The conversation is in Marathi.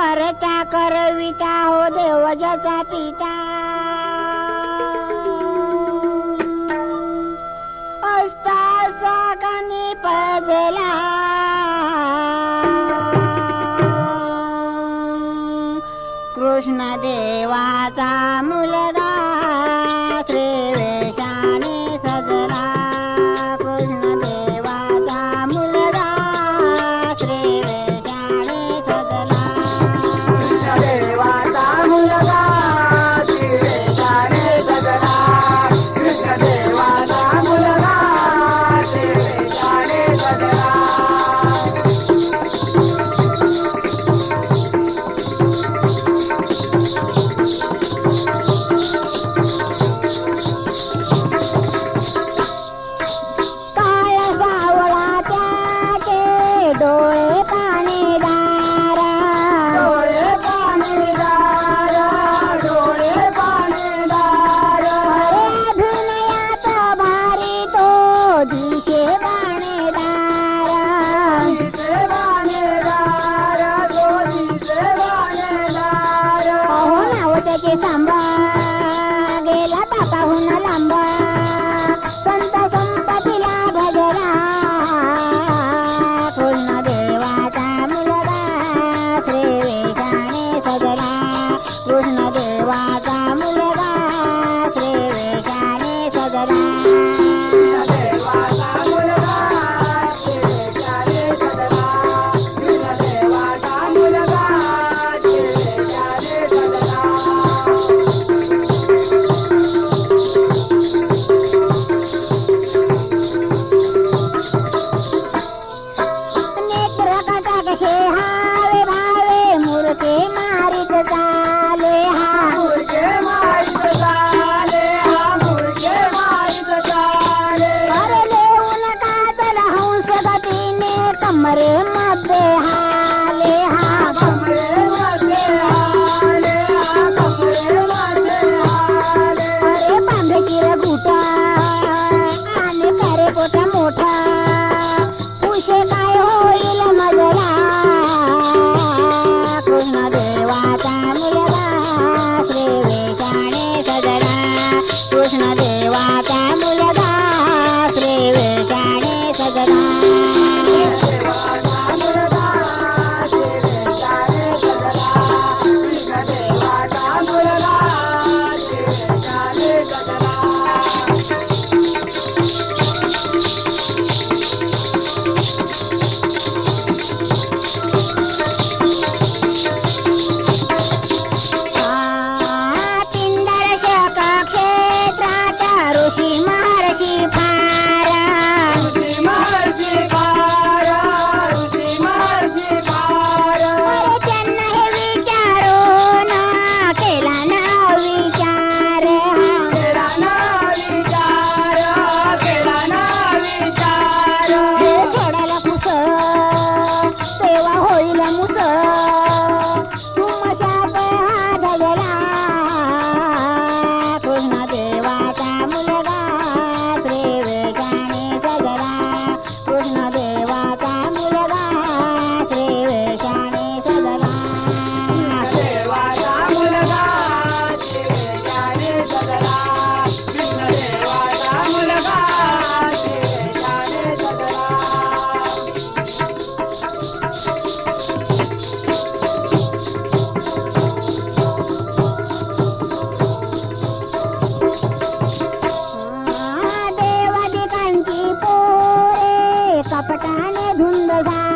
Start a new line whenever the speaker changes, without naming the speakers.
करता करविता हो देव जसा पिता. असता सागाने पदला राधा Bye-bye.